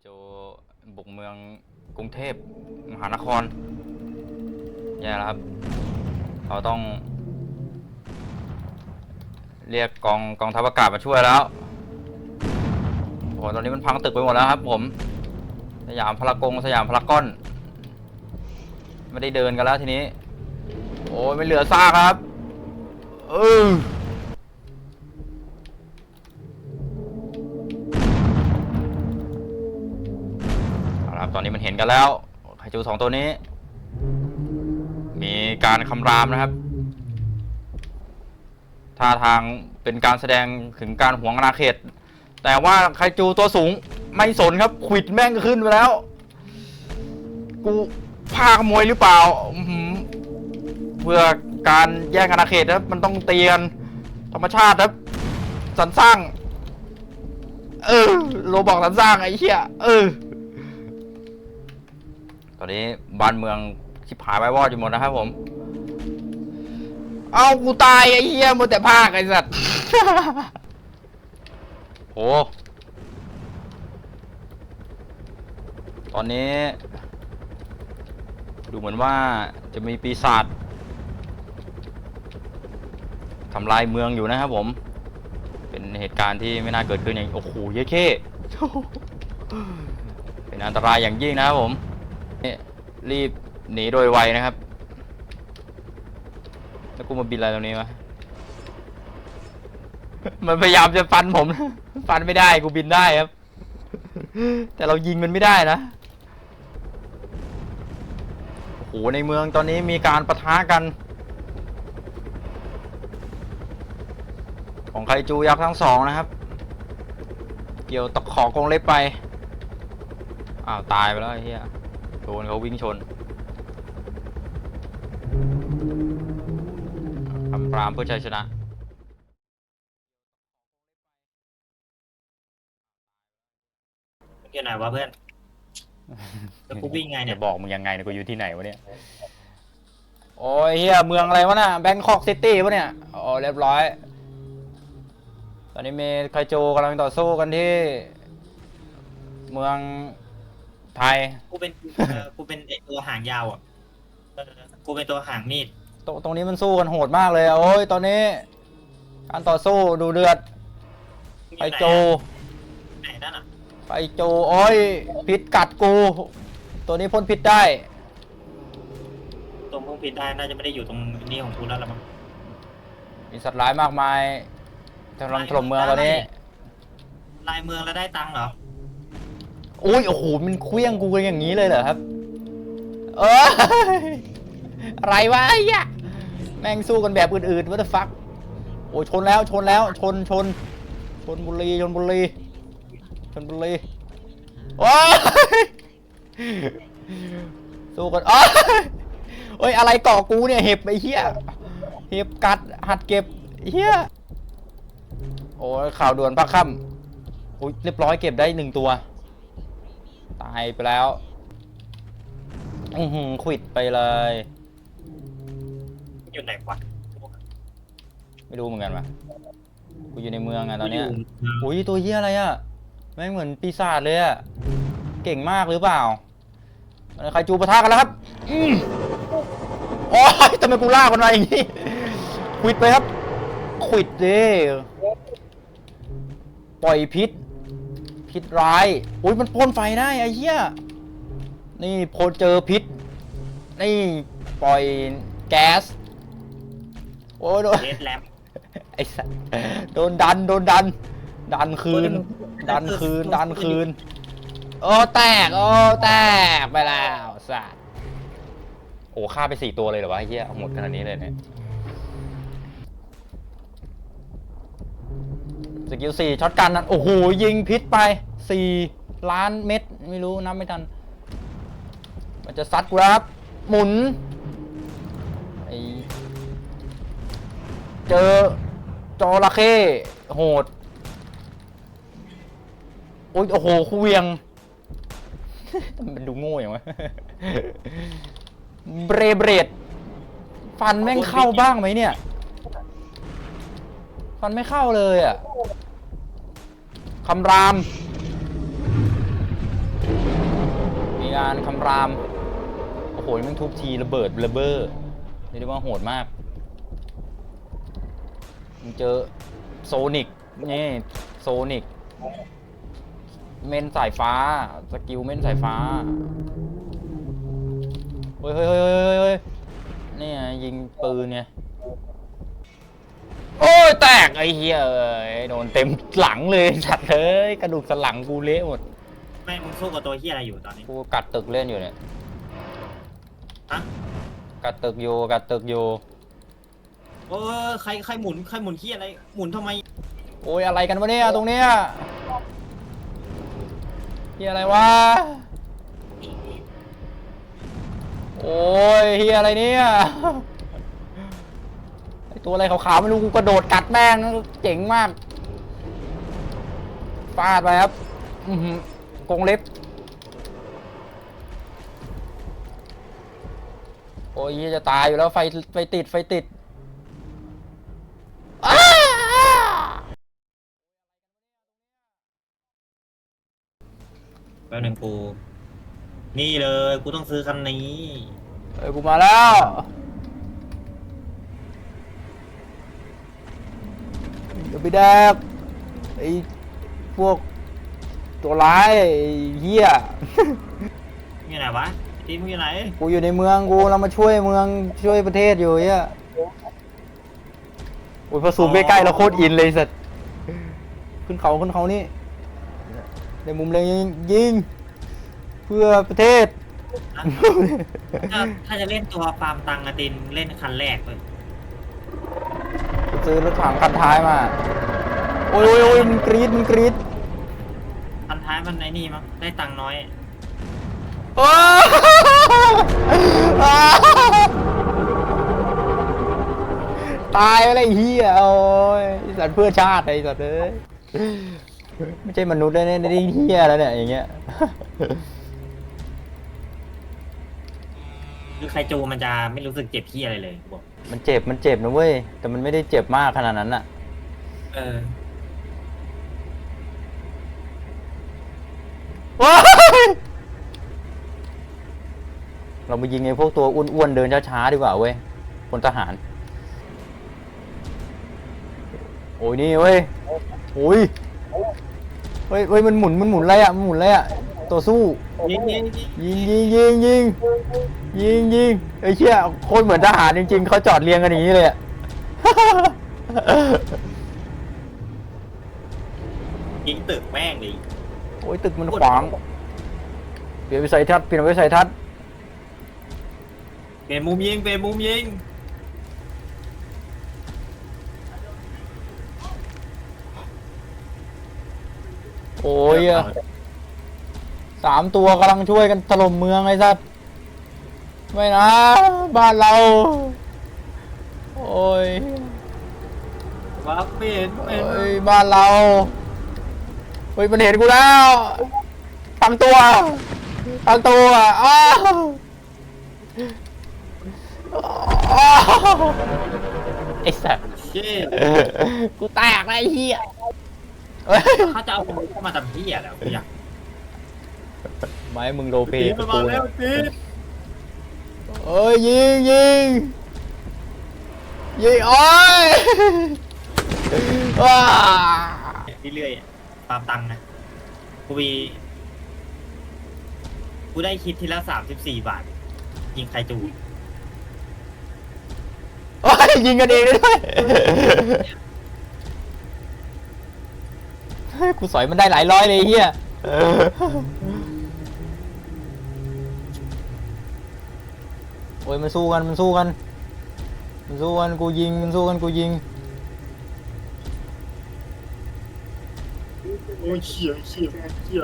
โจบุกเมืองกรุงเทพมหานครแย่แล้วครับ เราต้อง เรียกกองกองทัพอากาศมาช่วยแล้วโอ้โหตอนนี้มันพังตึกไปหมดแล้วครับ ผม สยามพารากงสยามพารากอน ไม่ได้เดินกันแล้วทีนี้ โอ้ยไม่เหลือซากครับ เออ เห็นกันแล้วไคจูสองตัวนี้ มีการคำรามนะครับท่าทางเป็นการแสดงถึงการหวงอาณาเขต แต่ว่าไคจูตัวสูงไม่สนครับขวิดแม่งขึ้นไปแล้ว กูพาขโมยหรือเปล่า เพื่อการแย่งอาณาเขตนะครับมันต้องเตียนธรรมชาติครับสรรสร้าง เออโรบอกสรรสร้างไอ้เหี้ยเออ อนนี้บ้านเมืองชิบหายไปวอดอยู่หมดนะครับผม เอากูตายไอ้เหี้ยหมดแต่ภาคไอ้สัตว์โอ้ตอนนี้ ดูเหมือนว่าจะมีปีศาจทำลายเมืองอยู่นะครับผม เป็นเหตุการณ์ที่ไม่น่าเกิดขึ้นอย่างโอ้โหเย้เข้เป็นอันตรายอย่างยิ่งนะครับผมนี่ รีบหนีโดยไวนะครับ แล้วกูมาบินอะไรตรงนี้วะมันพยายามจะฟันผม ฟันไม่ได้กูบินได้ครับ แต่เรายิงมันไม่ได้นะโอ้โหในเมืองตอนนี้มีการประทะกัน ของไคจูยักษ์ทั้งสองนะครับ เกี่ยวตะขอกงเล็บไปอ้าวตายไปแล้วไอ้เหี้ย นเขาวิ่งชนคำปรามเพื่อชัยชนะอยู่ไหนวะเพื่อนแล้วกูวิ่งไงเนี่ยจะบอกมึงยังไงเนี่ยกูอยู่ที่ไหนวะเนี่ย โอ้ยเฮียเมืองอะไรวะน่ะแบงคอกซิตี้ปะเนี่ยโอ้เรียบร้อย ตอนนี้มีไคโจกำลังต่อสู้กันที่ เมือง ไทยกูเป็นเออกูเป็นไอ้ตัวหางยาวอะเออกูเป็นตัวหางมีดตรงตรงนี้มันสู้กันโหดมากเลยอะโอ้ยตอนนี้ การต่อสู้ดูเดือด มึงไคอยู่หนโจอะไหนนั่นอะไคโจ โอ้ย พิษกัดกู ตัวนี้พ่นพิษได้ตรงพงผิดได้น่าจะไม่ได้อยู่ตรงนี้ของกูแล้วละมั้งมีสัตว์ร้ายมากมายกำลังถล่มเมืองตอนนี้ ลายเมืองแล้วได้ตังค์เหรอ อุ้ยโอ้โหมันเคลี้ยงกูกันอย่างนี้เลยเหรอครับ เอออะไรวะไอ้เหี้ยแม่งสู้กันแบบอื่นๆวัตฟักโอ้ยชนแล้วชนแล้วชนชน ชนบุรีชนบุรีชนบุรีโอ้ยสู้กันอ๋อโอ้ยอะไรเกาะกูเนี่ยเห็บไอ้เหี้ยเห็บกัดหัดเก็บเหี้ยโอ้ยข่าวด่วนพักค่ำโอ้ยเรียบร้อยเก็บได้หนึ่งตัว ตายไปแล้ว อือหือขวิดไปเลย อยู่ไหนวะไม่รู้เหมือนกันวะกูอยู่ในเมืองอะตอนเนี้ยกูยู่อุ้ยตัวเหี้ยอะไรอะแม่งเหมือนปีศาจเลยอะเก่งมากหรือเปล่าใครจูปะทะกันแล้วครับอืมโอ้ยทำไมกูลากมันมาอย่างนี้ขวิดไปครับขวิดเด้ปล่อยพิษ พิษร้ายอุ้ยมันพ่นไฟได้ไอ้เหี้ยนี่พอเจอพิษ นี่ปล่อยแก๊ส โอ้ยโดนเดดแลมไอ้สัสโดนดันโดนดัน ดันคืน ดันคืนดันคืน โอ้แตกโอ้แตกไปแล้วสัสโอ้ฆ่าไปสี่ตัวเลยเหรอวะไอ้เหี้ยเอาหมดขนาดนี้เลยเนี่ย สกิลสี่ช็อตกันนั่นโอ้โหยิงพิษไปสี่ล้านเม็ดไม่รู้นับไม่ทัน มันจะซัดกูแล้วครับหมุนไอเจอจอระเข้โหดโอ้ยโอ้โหคูเวียงมันดูโง่อย่างวะเบรเบรดฟันแม่งเข้าบ้างไหมเนี่ย ฟันไม่เข้าเลยอะคำราม มีงารคำราม โอ้โหมันทุบทีระเบิดระเบ้อเรียกว่าโหดมากมึงเจอโซนิกนี่โซนิก เมนสายฟ้า สกิลเมนสายฟ้า เฮ้ยเฮ้ยเฮ้ยเฮ้ยเฮ้ยนี่ไงยิงปืนไงโอ้ ยแตกไอ้เหี้ยเอ้ยโดนเต็มหลังเลยสัตว์เอ้ยกระดูกสันหลังกูเละหมดแม่งมึงสู้กับตัวเฮียอะไรอยู่ตอนนี้ กูกัดตึกเล่นอยู่เนี่ยฮะ กัดตึกอยู่กัดตึกอยู่เออใครใครหมุนใครหมุนเฮียอะไร หมุนทำไม โอ้ยอะไรกันวะเนี่ยตรงเนี้ยเฮียอะไรวะโอ้ยเฮียอะไรเนี่ย ไอตัวอะไรขาวๆไม่รู้กูกระโดดกัดแม่งเจ๋งมากฟาดไปครับอือหือกรงเล็บ โอ้ยเหี้ยจะตายอยู่แล้วไฟไฟติดไฟติดอ้าแป๊บนึงกู นี่เลย กูต้องซื้อคันนี้ เอ้ย กูมาแล้ว เดี๋ยวไปแดกไอ้พวกตัวร้ายไอ้เหี้ยมึงอยู่ไหนวะทีมมึงอยู่ไหนกูอยู่ในเมืองกูเรามาช่วยเมืองช่วยประเทศอยู่เหี้ยโอ้ยพอซูมใกล้ๆแล้วโคตรอินเลยสัตว์ขึ้นเขาขึ้นเขานี่ในมุมเลยยิงยิง เพื่อประเทศ ถ้าถ้าจะเล่นตัวฟาร์มตังอะตินเล่นคันแรกเลย ซื้อรถถังคันท้ายมา โอ้ยโอ้ยโอ้ยมันกรี๊ดมันกรี๊ดคันท้ายมันไอ้นี่มั้งได้ตังค์น้อย โอ้ตายไปเลยไอ้เฮียโอ้ยไอ้สัตว์เพื่อชาติไอ้สัตว์เอ้ยไม่ใช่มนุษย์เลยเนี่ยนี่เฮียแล้วเนี่ยอย่างเงี้ย คือใครจูมันจะไม่รู้สึกเจ็บที่อะไรเลยบอกมันเจ็บมันเจ็บนะเว้ย แต่มันไม่ได้เจ็บมากขนาดนั้นอะเออว้ายเราไปยิงไอ้พวกตัวอ้วนๆเดินช้าๆดีกว่าเว้ยพลทหาร โอ้ยนี่เว้ยโอ้ยเฮ้ยเฮ้ยมันหมุนมันหมุนอะไรอะมันหมุนอะไรอะ ตัวสู้ ยิงยิงยิงยิงยิงยิงยิงยิงยิงไอ้เชี่ยโคตรเหมือนทหารจริง ๆเขาจอดเรียงกันอย่างนี้เลยอะยิงตึกแม่งเลยโอ้ยตึกมันขวางเปลี่ยนวิสัยทัศน์เปลี่ยนวิสัยทัศน์เปลี่ยนมุมยิงเปลี่ยนมุมยิงโอ้ยอะ สามตัวกำลังช่วยกันถล่มเมืองไอ้สัสไม่นะ บ้านเรา โอ้ยวับเป็นเป็นโอ้ยบ้านเราเฮ้ยมันเห็นกูแล้วตั้งตัวตั้งตัวอ้าวอ้าวไอ้สัสเช่กูแตกแล้วไอ้เหี้ยเฮ้ย เขาจะเอาคนเข้ามาทำที่อะไรกูอยาก ไม้มึงโรลเพลตีย์มันกูมาเนี่แล้ยวตีเอ้ยยิงยิงยิงโอ้ยว้าเรื่อยๆตามตังค์นะกูมีกูได้คิดทีละสามสิบสี่บาท ยิงใครจูโอ้ยยิงกันเองด้วยเฮ้ยกูสอยมันได้หลายร้อยเลยไอ้เฮีย โอ้ยมันสู้กันมันสู้กัน มันสู้กันกูยิงมันสู้กันกูยิงโอ้ยเฉียเฉียเฉีย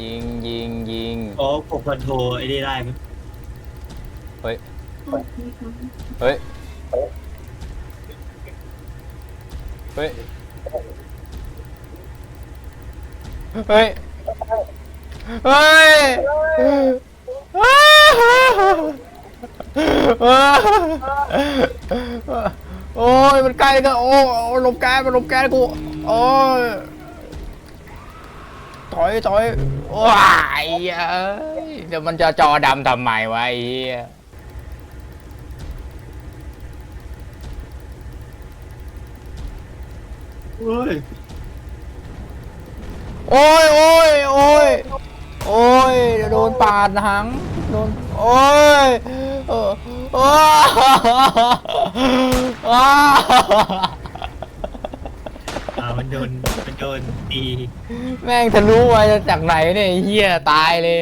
ยิงยิงยิงโอ้กดคอนโทรไอ้นี่ได้ไหมเฮ้ยเฮ้ยเฮ้ย เฮ้ย เฮ้ยโโอ้ยมันใกล้ก็โอ้โอ้ลมแก๊สมันลมแก๊สกูโอ้ยถอยถอยว้ายเอ้ยเดี๋ยวมันจะจอดำทำไมวะไอ้เหี้ยเฮ้ย โอ้ยโอ้ยโอ้ยโอ้ยโดนปาดหางโดนโอ้ยเออโอ้ยอ้าอ่ามันโดนมันโดนตี แม่งทะลุมาจากไหนเนี่ยไอ้เฮียตายเลย